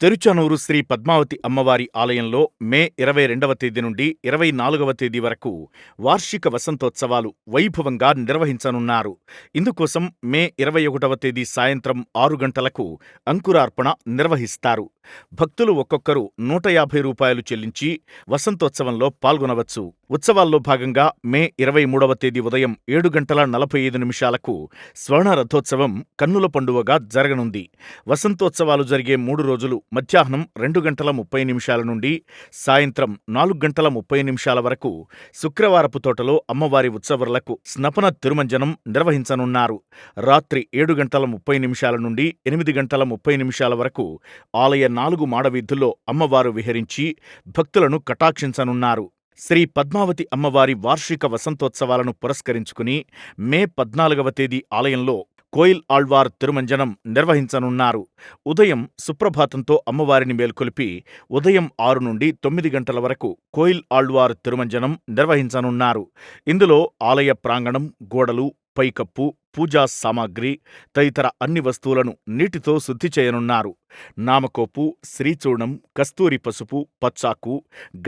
తిరుచానూరు శ్రీ పద్మావతి అమ్మవారి ఆలయంలో మే ఇరవై రెండవ తేదీ నుండి ఇరవై నాలుగవ తేదీ వరకు వార్షిక వసంతోత్సవాలు వైభవంగా నిర్వహించనున్నారు. ఇందుకోసం మే ఇరవై ఒకటవ తేదీ సాయంత్రం ఆరు గంటలకు అంకురార్పణ నిర్వహిస్తారు. భక్తులు ఒక్కొక్కరు నూట యాభై రూపాయలు చెల్లించి వసంతోత్సవంలో పాల్గొనవచ్చు. ఉత్సవాల్లో భాగంగా మే ఇరవై మూడవ తేదీ ఉదయం ఏడు గంటల నలభై ఐదు నిమిషాలకు స్వర్ణ రథోత్సవం కన్నుల పండువగా జరగనుంది. వసంతోత్సవాలు జరిగే మూడు రోజులు మధ్యాహ్నం రెండు గంటల ముప్పై నిమిషాల నుండి సాయంత్రం నాలుగు గంటల ముప్పై నిమిషాల వరకు శుక్రవారపు తోటలో అమ్మవారి ఉత్సవాలకు స్నపన తిరుమంజనం నిర్వహించనున్నారు. రాత్రి ఏడు గంటల ముప్పై నిమిషాల నుండి ఎనిమిది గంటల ముప్పై నిమిషాల వరకు ఆలయ నాలుగు మాడవీధుల్లో అమ్మవారు విహరించి భక్తులను కటాక్షించనున్నారు. శ్రీ పద్మావతి అమ్మవారి వార్షిక వసంతోత్సవాలను పురస్కరించుకుని మే పద్నాలుగవ తేదీ ఆలయంలో కోయిల్ ఆళ్వార్ తిరుమంజనం నిర్వహించనున్నారు. ఉదయం సుప్రభాతంతో అమ్మవారిని మేల్కొలిపి ఉదయం ఆరు నుండి తొమ్మిది గంటల వరకు కోయిల్ ఆళ్వార్ తిరుమంజనం నిర్వహించనున్నారు. ఇందులో ఆలయ ప్రాంగణం గోడలు పైకప్పు పూజా సామాగ్రి తదితర అన్ని వస్తువులను నీటితో శుద్ధి చేయనున్నారు. నామకోపు శ్రీచూర్ణం కస్తూరి పసుపు పచ్చాకు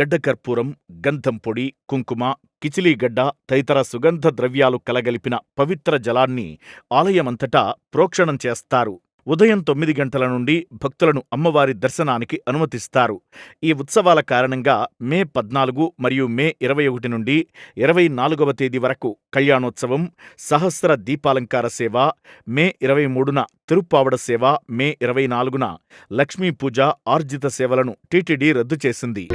గడ్డకర్పూరం గంధం పొడి కుంకుమ కిచిలీగడ్డ తదితర సుగంధ ద్రవ్యాలు కలగలిపిన పవిత్ర జలాన్ని ఆలయమంతటా ప్రోక్షణం చేస్తారు. ఉదయం తొమ్మిది గంటల నుండి భక్తులను అమ్మవారి దర్శనానికి అనుమతిస్తారు. ఈ ఉత్సవాల కారణంగా మే పద్నాలుగు మరియు మే ఇరవై ఒకటి నుండి ఇరవై నాలుగవ తేదీ వరకు కళ్యాణోత్సవం సహస్ర దీపాలంకార సేవ మే ఇరవై మూడున తిరుప్పావడ సేవ మే ఇరవై నాలుగున లక్ష్మీ పూజ ఆర్జిత సేవలను టీటీడీ రద్దు చేసింది.